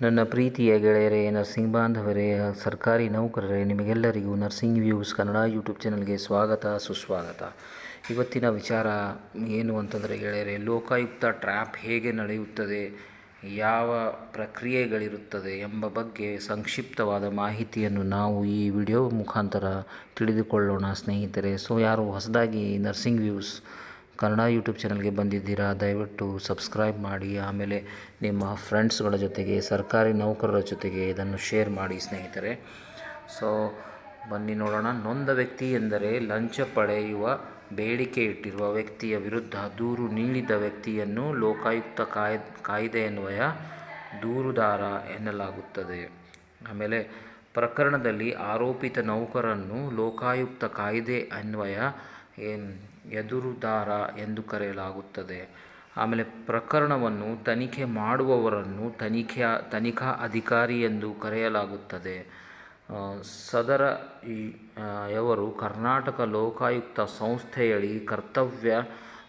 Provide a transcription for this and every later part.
ನನ್ನ ಪ್ರೀತಿಯ ಗೆಳೆಯರೇ, ನರ್ಸಿಂಗ್ ಬಾಂಧವರೇ, ಸರ್ಕಾರಿ ನೌಕರರೇ, ನಿಮಗೆಲ್ಲರಿಗೂ ನರ್ಸಿಂಗ್ ವ್ಯೂಸ್ ಕನ್ನಡ ಯೂಟ್ಯೂಬ್ ಚಾನಲ್ಗೆ ಸ್ವಾಗತ, ಸುಸ್ವಾಗತ. ಇವತ್ತಿನ ವಿಚಾರ ಏನು ಅಂತಂದರೆ ಗೆಳೆಯರೇ, ಲೋಕಾಯುಕ್ತ ಟ್ರ್ಯಾಪ್ ಹೇಗೆ ನಡೆಯುತ್ತದೆ, ಯಾವ ಪ್ರಕ್ರಿಯೆಗಳಿರುತ್ತದೆ ಎಂಬ ಬಗ್ಗೆ ಸಂಕ್ಷಿಪ್ತವಾದ ಮಾಹಿತಿಯನ್ನು ನಾವು ಈ ವಿಡಿಯೋ ಮುಖಾಂತರ ತಿಳಿದುಕೊಳ್ಳೋಣ ಸ್ನೇಹಿತರೆ. ಸೊ ಯಾರು ಹೊಸದಾಗಿ ನರ್ಸಿಂಗ್ ವ್ಯೂಸ್ ಕನ್ನಡ ಯೂಟ್ಯೂಬ್ ಚಾನಲ್ಗೆ ಬಂದಿದ್ದೀರಾ, ದಯವಿಟ್ಟು ಸಬ್ಸ್ಕ್ರೈಬ್ ಮಾಡಿ. ಆಮೇಲೆ ನಿಮ್ಮ ಫ್ರೆಂಡ್ಸ್ಗಳ ಜೊತೆಗೆ, ಸರ್ಕಾರಿ ನೌಕರರ ಜೊತೆಗೆ ಇದನ್ನು ಶೇರ್ ಮಾಡಿ ಸ್ನೇಹಿತರೆ. ಸೊ ಬನ್ನಿ ನೋಡೋಣ. ನೊಂದ ವ್ಯಕ್ತಿ ಎಂದರೆ ಲಂಚ ಪಡೆಯುವ ಬೇಡಿಕೆ ಇಟ್ಟಿರುವ ವ್ಯಕ್ತಿಯ ವಿರುದ್ಧ ದೂರು ನೀಡಿದ ವ್ಯಕ್ತಿಯನ್ನು ಲೋಕಾಯುಕ್ತ ಕಾಯ್ ಕಾಯ್ದೆಯನ್ವಯ ದೂರುದಾರ ಎನ್ನಲಾಗುತ್ತದೆ. ಆಮೇಲೆ ಪ್ರಕರಣದಲ್ಲಿ ಆರೋಪಿತ ನೌಕರನ್ನು ಲೋಕಾಯುಕ್ತ ಕಾಯ್ದೆ ಅನ್ವಯ ಎದುರುದಾರ ಎಂದು ಕರೆಯಲಾಗುತ್ತದೆ. ಆಮೇಲೆ ಪ್ರಕರಣವನ್ನು ತನಿಖೆ ಮಾಡುವವರನ್ನು ತನಿಖೆ, ತನಿಖಾ ಅಧಿಕಾರಿ ಎಂದು ಕರೆಯಲಾಗುತ್ತದೆ. ಸದರ ಯವರು ಕರ್ನಾಟಕ ಲೋಕಾಯುಕ್ತ ಸಂಸ್ಥೆಯಲ್ಲಿ ಕರ್ತವ್ಯ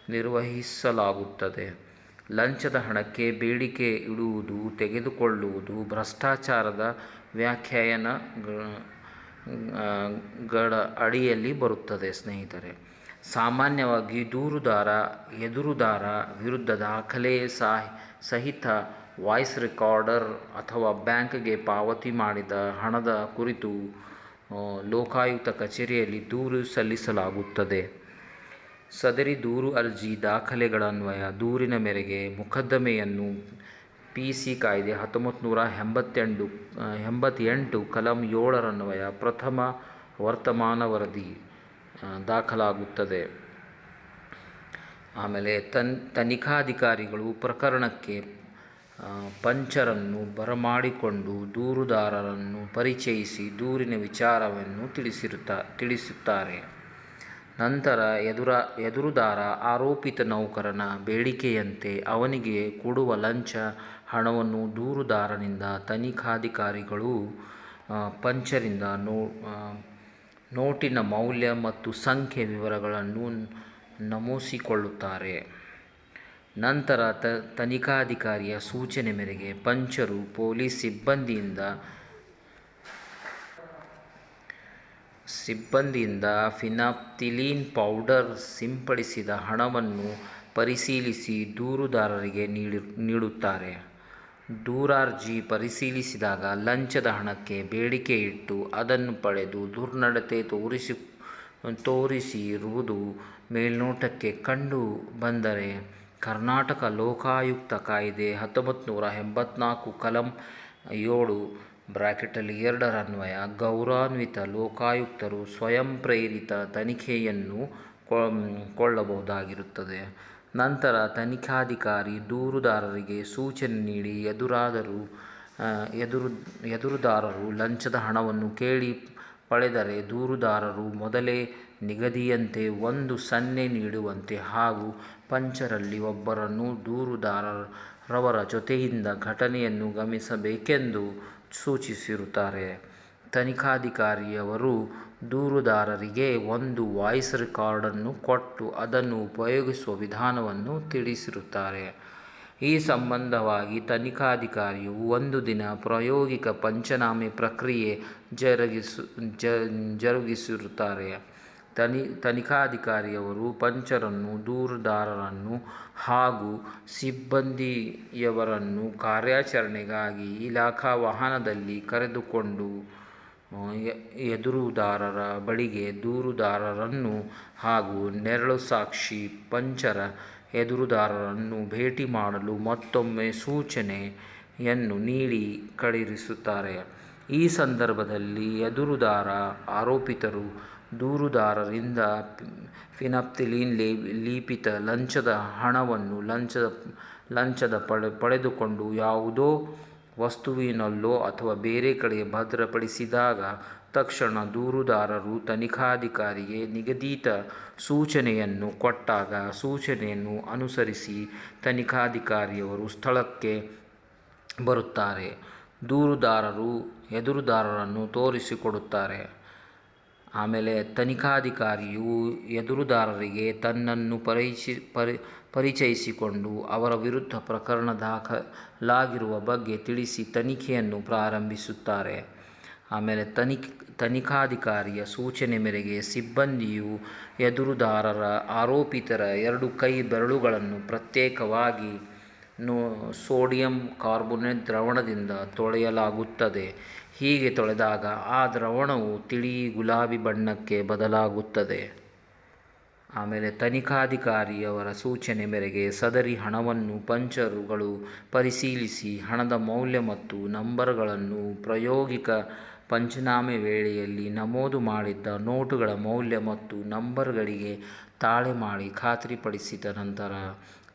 ನಿರ್ವಹಿಸಲಾಗುತ್ತದೆ. ಲಂಚದ ಹಣಕ್ಕೆ ಬೇಡಿಕೆ ಇಡುವುದು, ತೆಗೆದುಕೊಳ್ಳುವುದು, ಭ್ರಷ್ಟಾಚಾರದ ವ್ಯಾಖ್ಯಾನ ಗಡ ಅಡಿಯಲ್ಲಿ ಬರುತ್ತದೆ, ಸ್ನೇಹಿತರೆ. ಸಾಮಾನ್ಯವಾಗಿ ದೂರುದಾರ, ಎದುರುದಾರ ವಿರುದ್ಧ ದಾಖಲೆ ಸಾಹಿ, ಸಹಿತ ವಾಯ್ಸ್ ರೆಕಾರ್ಡರ್ ಅಥವಾ ಬ್ಯಾಂಕ್ಗೆ ಪಾವತಿ ಮಾಡಿದ ಹಣದ ಕುರಿತು ಲೋಕಾಯುಕ್ತ ಕಚೇರಿಯಲ್ಲಿ ದೂರು ಸಲ್ಲಿಸಲಾಗುತ್ತದೆ. ಸದರಿ ದೂರು ಅರ್ಜಿ ದಾಖಲೆಗಳನ್ವಯ ದೂರಿನ ಮೇರೆಗೆ ಮೊಕದ್ದಮೆಯನ್ನು ಪಿ ಸಿ ಕಾಯ್ದೆ ಹತ್ತೊಂಬತ್ತು ನೂರ ಎಂಬತ್ತೆಂಟು ಎಂಬತ್ತೆಂಟು, ಕಲಂ ಏಳರನ್ವಯ ಪ್ರಥಮ ವರ್ತಮಾನ ವರದಿ ದಾಖಲಾಗುತ್ತದೆ. ಆಮೇಲೆ ತನ್, ತನಿಖಾಧಿಕಾರಿಗಳು ಪ್ರಕರಣಕ್ಕೆ ಪಂಚರನ್ನು ಬರಮಾಡಿಕೊಂಡು ದೂರುದಾರರನ್ನು ಪರಿಚಯಿಸಿ ದೂರಿನ ವಿಚಾರವನ್ನು ತಿಳಿಸಿರುತ್ತಾ, ತಿಳಿಸುತ್ತಾರೆ. ನಂತರ ಎದುರ, ಎದುರುದಾರ ಆರೋಪಿತ ನೌಕರನ ಬೇಡಿಕೆಯಂತೆ ಅವನಿಗೆ ಕೊಡುವ ಲಂಚ, ಹಣವನ್ನು ದೂರುದಾರನಿಂದ ತನಿಖಾಧಿಕಾರಿಗಳು ಪಂಚರಿಂದ ನೋ ನೋಟಿನ ಮೌಲ್ಯ ಮತ್ತು ಸಂಖ್ಯೆ ವಿವರಗಳನ್ನು ನಮೂಸಿಕೊಳ್ಳುತ್ತಾರೆ. ನಂತರ ತ, ತನಿಖಾಧಿಕಾರಿಯ ಸೂಚನೆ ಮೇರೆಗೆ ಪಂಚರು ಪೊಲೀಸ್ ಸಿಬ್ಬಂದಿಯಿಂದ ಸಿಬ್ಬಂದಿಯಿಂದ ಫಿನಾಪ್ತಿಲೀನ್ ಪೌಡರ್ ಸಿಂಪಡಿಸಿದ ಹಣವನ್ನು ಪರಿಶೀಲಿಸಿ ದೂರುದಾರರಿಗೆ ನೀಡಿ, ನೀಡುತ್ತಾರೆ. ದೂರಾರ್ಜಿ ಪರಿಶೀಲಿಸಿದಾಗ ಲಂಚದ ಹಣಕ್ಕೆ ಬೇಡಿಕೆ ಇಟ್ಟು ಅದನ್ನು ಪಡೆದು ದುರ್ನಡತೆ ತೋರಿಸಿ, ತೋರಿಸಿರುವುದು ಮೇಲ್ನೋಟಕ್ಕೆ ಕಂಡು ಬಂದರೆ ಕರ್ನಾಟಕ ಲೋಕಾಯುಕ್ತ ಕಾಯ್ದೆ ಹತ್ತೊಂಬತ್ತು ನೂರ ಎಂಬತ್ನಾಲ್ಕು ಕಲಂ ಏಳು ಎರಡರ ಎರಡರನ್ವಯ ಗೌರವಾನ್ವಿತ ಲೋಕಾಯುಕ್ತರು ಸ್ವಯಂ ಪ್ರೇರಿತ ತನಿಖೆಯನ್ನು ಕೊಳ್ಳಬಹುದಾಗಿರುತ್ತದೆ. ನಂತರ ತನಿಖಾಧಿಕಾರಿ ದೂರುದಾರರಿಗೆ ಸೂಚನೆ ನೀಡಿ ಎದುರಾದರೂ ಎದುರು, ಎದುರುದಾರರು ಲಂಚದ ಹಣವನ್ನು ಕೇಳಿ ಪಡೆದರೆ ದೂರುದಾರರು ಮೊದಲೇ ನಿಗದಿಯಂತೆ ಒಂದು ಸನ್ನೆ ನೀಡುವಂತೆ ಹಾಗೂ ಪಂಚರಲ್ಲಿ ಒಬ್ಬರನ್ನು ದೂರುದಾರರವರ ಜೊತೆಯಿಂದ ಘಟನೆಯನ್ನು ಗಮನಿಸಬೇಕೆಂದು ಸೂಚಿಸಿರುತ್ತಾರೆ. ತನಿಖಾಧಿಕಾರಿಯವರು ದೂರುದಾರರಿಗೆ ಒಂದು ವಾಯ್ಸ್ ರೆಕಾರ್ಡನ್ನು ಕೊಟ್ಟು ಅದನ್ನು ಉಪಯೋಗಿಸುವ ವಿಧಾನವನ್ನು ತಿಳಿಸಿರುತ್ತಾರೆ. ಈ ಸಂಬಂಧವಾಗಿ ತನಿಖಾಧಿಕಾರಿಯು ಒಂದು ದಿನ ಪ್ರಾಯೋಗಿಕ ಪಂಚನಾಮೆ ಪ್ರಕ್ರಿಯೆ ಜರುಗಿಸು ಜರುಗಿಸಿರುತ್ತಾರೆ. ತನಿ, ತನಿಖಾಧಿಕಾರಿಯವರು ಪಂಚರನ್ನು, ದೂರುದಾರರನ್ನು ಹಾಗೂ ಸಿಬ್ಬಂದಿಯವರನ್ನು ಕಾರ್ಯಾಚರಣೆಗಾಗಿ ಇಲಾಖಾ ವಾಹನದಲ್ಲಿ ಕರೆದುಕೊಂಡು ಎದುರುದಾರರ ಬಳಿಗೆ ದೂರುದಾರರನ್ನು ಹಾಗೂ ನೆರಳು ಸಾಕ್ಷಿ ಪಂಚರ ಎದುರುದಾರರನ್ನು ಭೇಟಿ ಮಾಡಲು ಮತ್ತೊಮ್ಮೆ ಸೂಚನೆಯನ್ನು ನೀಡಿ ಕಳುಹಿಸುತ್ತಾರೆ ಈ ಸಂದರ್ಭದಲ್ಲಿ ಎದುರುದಾರ ಆರೋಪಿತರು ದೂರುದಾರರಿಂದ ಫಿನಾಪ್ತಿಲೀನ್ ಲೇಪಿತ ಲಂಚದ ಹಣವನ್ನು ಲಂಚದ ಲಂಚದ ಪಡೆ, ಪಡೆದುಕೊಂಡು ಯಾವುದೋ ವಸ್ತುವಿನಲ್ಲೋ ಅಥವಾ ಬೇರೆ ಕಡೆ ಭದ್ರಪಡಿಸಿದಾಗ ತಕ್ಷಣ ದೂರುದಾರರು ತನಿಖಾಧಿಕಾರಿಗೆ ನಿಗದಿತ ಸೂಚನೆಯನ್ನು ಕೊಟ್ಟಾಗ ಸೂಚನೆಯನ್ನು ಅನುಸರಿಸಿ ತನಿಖಾಧಿಕಾರಿಯವರು ಸ್ಥಳಕ್ಕೆ ಬರುತ್ತಾರೆ. ದೂರುದಾರರು ಎದುರುದಾರರನ್ನು ತೋರಿಸಿಕೊಡುತ್ತಾರೆ. ಆಮೇಲೆ ತನಿಖಾಧಿಕಾರಿಯು ಎದುರುದಾರರಿಗೆ ತನ್ನನ್ನು ಪರಿಚಿ, ಪರಿ, ಪರಿಚಯಿಸಿಕೊಂಡು ಅವರ ವಿರುದ್ಧ ಪ್ರಕರಣ ದಾಖಲಾಗಿರುವ ಬಗ್ಗೆ ತಿಳಿಸಿ ತನಿಖೆಯನ್ನು ಪ್ರಾರಂಭಿಸುತ್ತಾರೆ. ಆಮೇಲೆ ತನಿಖ್, ತನಿಖಾಧಿಕಾರಿಯ ಸೂಚನೆ ಮೇರೆಗೆ ಸಿಬ್ಬಂದಿಯು ಎದುರುದಾರರ ಆರೋಪಿತರ ಎರಡು ಕೈ ಬೆರಳುಗಳನ್ನು ಪ್ರತ್ಯೇಕವಾಗಿ ಸೋಡಿಯಂ ಕಾರ್ಬೊನೇಟ್ ದ್ರಾವಣದಿಂದ ತೊಳೆಯಲಾಗುತ್ತದೆ. ಹೀಗೆ ತೊಳೆದಾಗ ಆ ದ್ರಾವಣವು ತಿಳಿ ಗುಲಾಬಿ ಬಣ್ಣಕ್ಕೆ ಬದಲಾಗುತ್ತದೆ. ಆಮೇಲೆ ತನಿಖಾಧಿಕಾರಿಯವರ ಸೂಚನೆ ಮೇರೆಗೆ ಸದರಿ ಹಣವನ್ನು ಪಂಚರುಗಳು ಪರಿಶೀಲಿಸಿ ಹಣದ ಮೌಲ್ಯ ಮತ್ತು ನಂಬರ್ಗಳನ್ನು ಪ್ರಾಯೋಗಿಕ ಪಂಚನಾಮೆ ವೇಳೆಯಲ್ಲಿ ನಮೂದು ಮಾಡಿದ್ದ ನೋಟುಗಳ ಮೌಲ್ಯ ಮತ್ತು ನಂಬರ್ಗಳಿಗೆ ತಾಳೆ ಮಾಡಿ ಖಾತ್ರಿಪಡಿಸಿದ ನಂತರ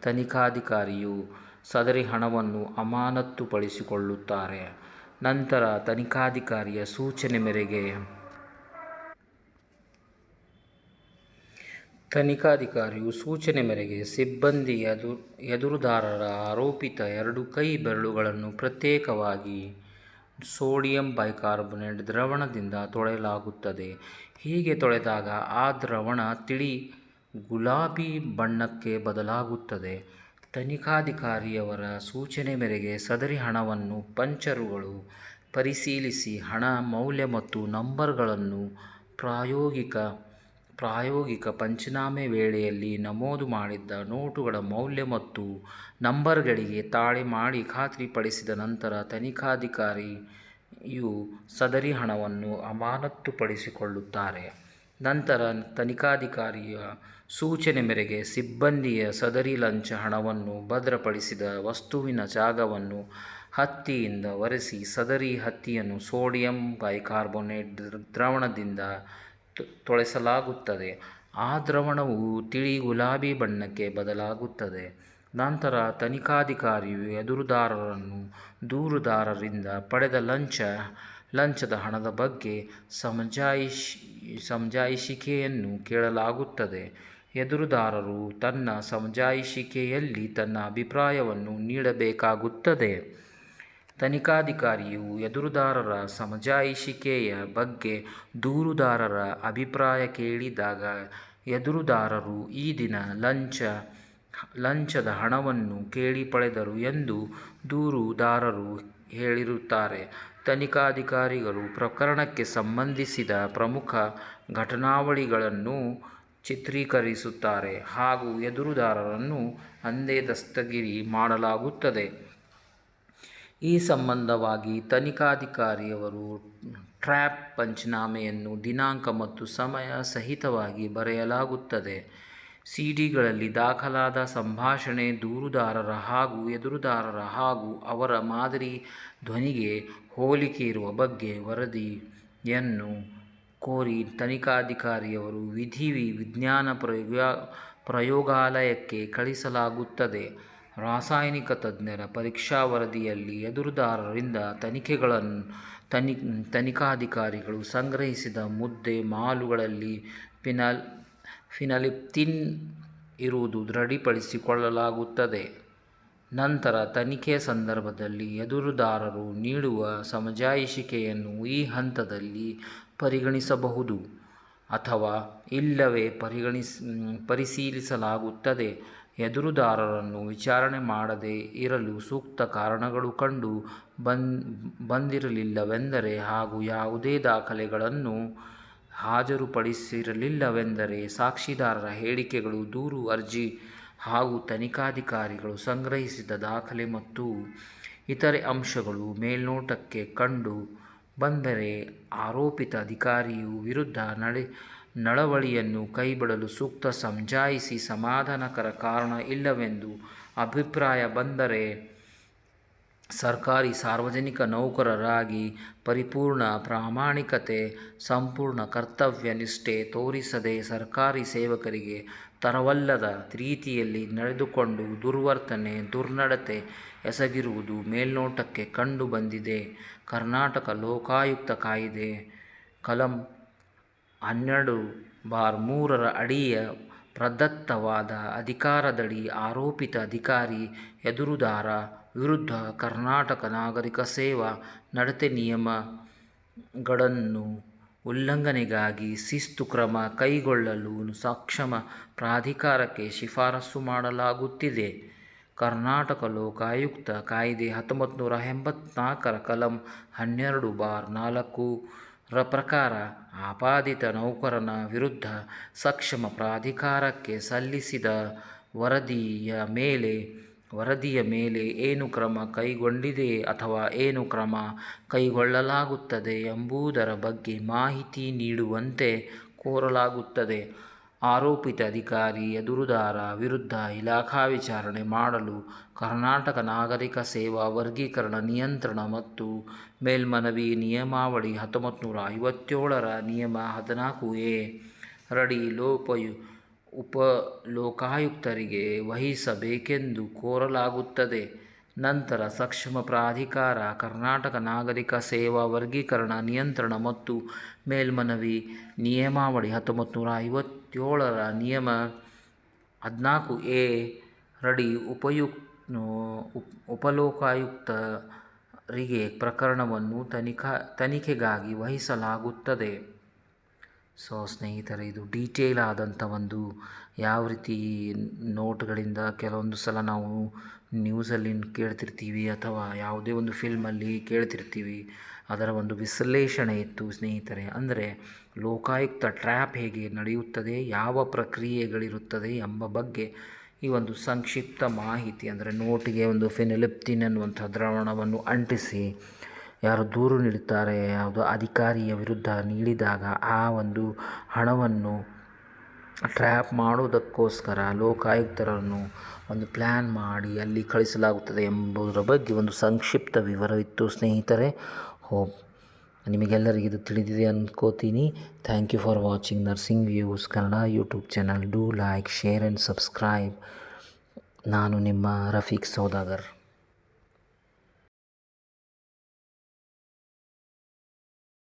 ತನಿಖಾಧಿಕಾರಿಯು ಸದರಿ ಹಣವನ್ನು ಅಮಾನತ್ತುಪಡಿಸಿಕೊಳ್ಳುತ್ತಾರೆ. ನಂತರ ತನಿಖಾಧಿಕಾರಿಯ ಸೂಚನೆ ಮೇರೆಗೆ ತನಿಖಾಧಿಕಾರಿಯು ಸೂಚನೆ ಮೇರೆಗೆ ಸಿಬ್ಬಂದಿ ಎದು ಎದುರುದಾರರ ಆರೋಪಿತ ಎರಡು ಕೈ ಬೆರಳುಗಳನ್ನು ಪ್ರತ್ಯೇಕವಾಗಿ ಸೋಡಿಯಂ ಬೈಕಾರ್ಬೊನೇಟ್ ದ್ರವಣದಿಂದ ತೊಳೆಯಲಾಗುತ್ತದೆ. ಹೀಗೆ ತೊಳೆದಾಗ ಆ ದ್ರವಣ ತಿಳಿ ಗುಲಾಬಿ ಬಣ್ಣಕ್ಕೆ ಬದಲಾಗುತ್ತದೆ. ತನಿಖಾಧಿಕಾರಿಯವರ ಸೂಚನೆ ಮೇರೆಗೆ ಸದರಿ ಹಣವನ್ನು ಪಂಚರುಗಳು ಪರಿಶೀಲಿಸಿ ಹಣ, ಮೌಲ್ಯ ಮತ್ತು ನಂಬರ್ಗಳನ್ನು ಪ್ರಾಯೋಗಿಕ ಪ್ರಾಯೋಗಿಕ ಪಂಚನಾಮೆ ವೇಳೆಯಲ್ಲಿ ನಮೂದು ಮಾಡಿದ್ದ ನೋಟುಗಳ ಮೌಲ್ಯ ಮತ್ತು ನಂಬರ್ಗಳಿಗೆ ತಾಳೆ ಮಾಡಿ ಖಾತ್ರಿಪಡಿಸಿದ ನಂತರ ತನಿಖಾಧಿಕಾರಿಯು ಸದರಿ ಹಣವನ್ನು ಅಮಾನತ್ತುಪಡಿಸಿಕೊಳ್ಳುತ್ತಾರೆ ನಂತರ ತನಿಖಾಧಿಕಾರಿಯ ಸೂಚನೆ ಮೇರೆಗೆ ಸಿಬ್ಬಂದಿಯ ಸದರಿ ಲಂಚ ಹಣವನ್ನು ಭದ್ರಪಡಿಸಿದ ವಸ್ತುವಿನ ಜಾಗವನ್ನು ಹತ್ತಿಯಿಂದ ಒರೆಸಿ ಸದರಿ ಹತ್ತಿಯನ್ನು ಸೋಡಿಯಂ ಬೈಕಾರ್ಬೋನೇಟ್ ದ್ರಾವಣದಿಂದ ತೊಳೆಸಲಾಗುತ್ತದೆ. ಆ ದ್ರವಣವು ತಿಳಿ ಗುಲಾಬಿ ಬಣ್ಣಕ್ಕೆ ಬದಲಾಗುತ್ತದೆ. ನಂತರ ತನಿಖಾಧಿಕಾರಿಯು ಎದುರುದಾರರನ್ನು ದೂರುದಾರರಿಂದ ಪಡೆದ ಲಂಚ, ಲಂಚದ ಹಣದ ಬಗ್ಗೆ ಸಮಜಾಯಿಷಿ, ಸಮಜಾಯಿಷಿಕೆಯನ್ನು ಕೇಳಲಾಗುತ್ತದೆ. ಎದುರುದಾರರು ತನ್ನ ಸಮಜಾಯಿಷಿಕೆಯಲ್ಲಿ ತನ್ನ ಅಭಿಪ್ರಾಯವನ್ನು ನೀಡಬೇಕಾಗುತ್ತದೆ. ತನಿಖಾಧಿಕಾರಿಯು ಎದುರುದಾರರ ಸಮಜಾಯಿಷಿಕೆಯ ಬಗ್ಗೆ ದೂರುದಾರರ ಅಭಿಪ್ರಾಯ ಕೇಳಿದಾಗ ಎದುರುದಾರರು ಈ ದಿನ ಲಂಚ, ಲಂಚದ ಹಣವನ್ನು ಕೇಳಿ ಪಡೆದರು ಎಂದು ದೂರುದಾರರು ಹೇಳಿರುತ್ತಾರೆ. ತನಿಖಾಧಿಕಾರಿಗಳು ಪ್ರಕರಣಕ್ಕೆ ಸಂಬಂಧಿಸಿದ ಪ್ರಮುಖ ಘಟನಾವಳಿಗಳನ್ನು ಚಿತ್ರೀಕರಿಸುತ್ತಾರೆ ಹಾಗೂ ಎದುರುದಾರರನ್ನು ಅಂದೇ ದಸ್ತಗಿರಿ ಮಾಡಲಾಗುತ್ತದೆ. ಈ ಸಂಬಂಧವಾಗಿ ತನಿಖಾಧಿಕಾರಿಯವರು ಟ್ರ್ಯಾಪ್ ಪಂಚನಾಮೆಯನ್ನು ದಿನಾಂಕ ಮತ್ತು ಸಮಯ ಸಹಿತವಾಗಿ ಬರೆಯಲಾಗುತ್ತದೆ. ಸಿಡಿಗಳಲ್ಲಿ ದಾಖಲಾದ ಸಂಭಾಷಣೆ ದೂರುದಾರರ ಹಾಗೂ ಎದುರುದಾರರ ಹಾಗೂ ಅವರ ಮಾದರಿ ಧ್ವನಿಗೆ ಹೋಲಿಕೆ ಇರುವ ಬಗ್ಗೆ ವರದಿಯನ್ನು ಕೋರಿ ತನಿಖಾಧಿಕಾರಿಯವರು ವಿಧಿ ವಿಜ್ಞಾನ ಪ್ರಯೋಗ, ಪ್ರಯೋಗಾಲಯಕ್ಕೆ ಕಳಿಸಲಾಗುತ್ತದೆ. ರಾಸಾಯನಿಕ ತಜ್ಞರ ಪರೀಕ್ಷಾ ವರದಿಯಲ್ಲಿ ಎದುರುದಾರರಿಂದ ತನಿಖೆಗಳನ್ನು ತನಿ, ತನಿಖಾಧಿಕಾರಿಗಳು ಸಂಗ್ರಹಿಸಿದ ಮುದ್ದೆ ಮಾಲುಗಳಲ್ಲಿ ಫಿನಲ್, ಫಿನಲಿಪ್ತಿನ್ ಇರುವುದು ದೃಢಪಡಿಸಿಕೊಳ್ಳಲಾಗುತ್ತದೆ ನಂತರ ತನಿಖೆ ಸಂದರ್ಭದಲ್ಲಿ ಎದುರುದಾರರು ನೀಡುವ ಸಮಜಾಯಿಷಿಕೆಯನ್ನು ಈ ಹಂತದಲ್ಲಿ ಪರಿಗಣಿಸಬಹುದು ಅಥವಾ ಇಲ್ಲವೇ ಪರಿಗಣಿಸ್ ಪರಿಶೀಲಿಸಲಾಗುತ್ತದೆ. ಎದುರುದಾರರನ್ನು ವಿಚಾರಣೆ ಮಾಡದೇ ಇರಲು ಸೂಕ್ತ ಕಾರಣಗಳು ಕಂಡು ಬನ್ ಬಂದಿರಲಿಲ್ಲವೆಂದರೆ ಹಾಗೂ ಯಾವುದೇ ದಾಖಲೆಗಳನ್ನು ಹಾಜರುಪಡಿಸಿರಲಿಲ್ಲವೆಂದರೆ ಸಾಕ್ಷಿದಾರರ ಹೇಳಿಕೆಗಳು, ದೂರು ಅರ್ಜಿ ಹಾಗೂ ತನಿಖಾಧಿಕಾರಿಗಳು ಸಂಗ್ರಹಿಸಿದ ದಾಖಲೆ ಮತ್ತು ಇತರೆ ಅಂಶಗಳು ಮೇಲ್ನೋಟಕ್ಕೆ ಕಂಡು ಬಂದರೆ ಆರೋಪಿತ ಅಧಿಕಾರಿಯು ವಿರುದ್ಧ ನಡೆ, ನಡವಳಿಯನ್ನು ಕೈಬಿಡಲು ಸೂಕ್ತ ಸಮಜಾಯಿಷಿ ಸಮಾಧಾನಕರ ಕಾರಣ ಇಲ್ಲವೆಂದು ಅಭಿಪ್ರಾಯ ಬಂದರೆ ಸರ್ಕಾರಿ ಸಾರ್ವಜನಿಕ ನೌಕರರಾಗಿ ಪರಿಪೂರ್ಣ ಪ್ರಾಮಾಣಿಕತೆ, ಸಂಪೂರ್ಣ ಕರ್ತವ್ಯ ನಿಷ್ಠೆ ತೋರಿಸದೆ ಸರ್ಕಾರಿ ಸೇವಕರಿಗೆ ತರವಲ್ಲದ ರೀತಿಯಲ್ಲಿ ನಡೆದುಕೊಂಡು ದುರ್ವರ್ತನೆ, ದುರ್ನಡತೆ ಎಸಗಿರುವುದು ಮೇಲ್ನೋಟಕ್ಕೆ ಕಂಡು ಬಂದಿದೆ. ಕರ್ನಾಟಕ ಲೋಕಾಯುಕ್ತ ಕಾಯಿದೆ ಕಲಂ ಹನ್ನೆರಡು ಬಾರ್ ಮೂರರ ಅಡಿಯ ಪ್ರದತ್ತವಾದ ಅಧಿಕಾರದಡಿ ಆರೋಪಿತ ಅಧಿಕಾರಿ ಎದುರುದಾರ ವಿರುದ್ಧ ಕರ್ನಾಟಕ ನಾಗರಿಕ ಸೇವಾ ನಡತೆ ನಿಯಮಗಳನ್ನು ಉಲ್ಲಂಘನೆಗಾಗಿ ಶಿಸ್ತು ಕ್ರಮ ಕೈಗೊಳ್ಳಲು ಸಕ್ಷಮ ಪ್ರಾಧಿಕಾರಕ್ಕೆ ಶಿಫಾರಸು ಮಾಡಲಾಗುತ್ತಿದೆ. ಕರ್ನಾಟಕ ಲೋಕಾಯುಕ್ತ ಕಾಯ್ದೆ ಹತ್ತೊಂಬತ್ತು ನೂರ ಎಂಬತ್ನಾಲ್ಕರ ಕಲಂ ಹನ್ನೆರಡು ಬಾರ್ ನಾಲ್ಕು ರ ಪ್ರಕಾರ ಆಪಾದಿತ ನೌಕರನ ವಿರುದ್ಧ ಸಕ್ಷಮ ಪ್ರಾಧಿಕಾರಕ್ಕೆ ಸಲ್ಲಿಸಿದ ವರದಿಯ ಮೇಲೆ ವರದಿಯ ಮೇಲೆ ಏನು ಕ್ರಮ ಕೈಗೊಂಡಿದೆ ಅಥವಾ ಏನು ಕ್ರಮ ಕೈಗೊಳ್ಳಲಾಗುತ್ತದೆ ಎಂಬುದರ ಬಗ್ಗೆ ಮಾಹಿತಿ ನೀಡುವಂತೆ ಕೋರಲಾಗುತ್ತದೆ. ಆರೋಪಿತ ಅಧಿಕಾರಿ, ಎದುರುದಾರ ವಿರುದ್ಧ ಇಲಾಖಾ ವಿಚಾರಣೆ ಮಾಡಲು ಕರ್ನಾಟಕ ನಾಗರಿಕ ಸೇವಾ ವರ್ಗೀಕರಣ ನಿಯಂತ್ರಣ ಮತ್ತು ಮೇಲ್ಮನವಿ ನಿಯಮಾವಳಿ ಹತ್ತೊಂಬತ್ತು ನೂರ ಐವತ್ತೇಳರ ನಿಯಮ ಹದಿನಾಲ್ಕು ಎ, ರಡಿ ಲೋಪಯು ಉಪ ಲೋಕಾಯುಕ್ತರಿಗೆ ವಹಿಸಬೇಕೆಂದು ಕೋರಲಾಗುತ್ತದೆ. ನಂತರ ಸಕ್ಷಮ ಪ್ರಾಧಿಕಾರ, ಕರ್ನಾಟಕ ನಾಗರಿಕ ಸೇವಾ ವರ್ಗೀಕರಣ, ನಿಯಂತ್ರಣ ಮತ್ತು ಮೇಲ್ಮನವಿ ನಿಯಮಾವಳಿ ಹತ್ತೊಂಬತ್ತು ನೂರ ಐವತ್ತೇಳರ ನಿಯಮ ಹದಿನಾಲ್ಕು ಎ ರಡಿ ಉಪಯುಕ್ ಉಪಲೋಕಾಯುಕ್ತರಿಗೆ ಪ್ರಕರಣವನ್ನು ತನಿಖಾ, ತನಿಖೆಗಾಗಿ ವಹಿಸಲಾಗುತ್ತದೆ. ಸೊ ಸ್ನೇಹಿತರೆ, ಇದು ಡೀಟೇಲ್ ಆದಂಥ ಒಂದು ಯಾವ ರೀತಿ ನೋಟ್ಗಳಿಂದ ಕೆಲವೊಂದು ಸಲ ನಾವು ನ್ಯೂಸಲ್ಲಿ ಕೇಳ್ತಿರ್ತೀವಿ ಅಥವಾ ಯಾವುದೇ ಒಂದು ಫಿಲ್ಮಲ್ಲಿ ಕೇಳ್ತಿರ್ತೀವಿ, ಅದರ ಒಂದು ವಿಶ್ಲೇಷಣೆ ಇತ್ತು ಸ್ನೇಹಿತರೆ. ಅಂದರೆ ಲೋಕಾಯುಕ್ತ ಟ್ರ್ಯಾಪ್ ಹೇಗೆ ನಡೆಯುತ್ತದೆ, ಯಾವ ಪ್ರಕ್ರಿಯೆಗಳಿರುತ್ತದೆ ಎಂಬ ಬಗ್ಗೆ ಈ ಒಂದು ಸಂಕ್ಷಿಪ್ತ ಮಾಹಿತಿ, ಅಂದರೆ ನೋಟಿಗೆ ಒಂದು ಫಿನಿಲಿಪ್ತಿನ್ ಅನ್ನುವಂಥ ದ್ರಾವಣವನ್ನು ಅಂಟಿಸಿ ಯಾರು ದೂರು ನೀಡುತ್ತಾರೆ, ಯಾವುದೋ ಅಧಿಕಾರಿಯ ವಿರುದ್ಧ ನೀಡಿದಾಗ ಆ ಒಂದು ಹಣವನ್ನು ಟ್ರ್ಯಾಪ್ ಮಾಡುವುದಕ್ಕೋಸ್ಕರ ಲೋಕಾಯುಕ್ತರನ್ನು ಒಂದು ಪ್ಲ್ಯಾನ್ ಮಾಡಿ ಅಲ್ಲಿ ಕಳಿಸಲಾಗುತ್ತದೆ ಎಂಬುದರ ಬಗ್ಗೆ ಒಂದು ಸಂಕ್ಷಿಪ್ತ ವಿವರವಿತ್ತು ಸ್ನೇಹಿತರೆ ಹೋಪ್ ನಿಮಗೆಲ್ಲರಿಗೂ ಇದು ತಿಳಿದಿದೆ ಅಂದ್ಕೋತೀನಿ thank you for watching nursing views Kannada YouTube channel. Do like, share and subscribe. ನಾನು ನಿಮ್ಮ ರಫೀಕ್ ಸೌದಾಗರ್.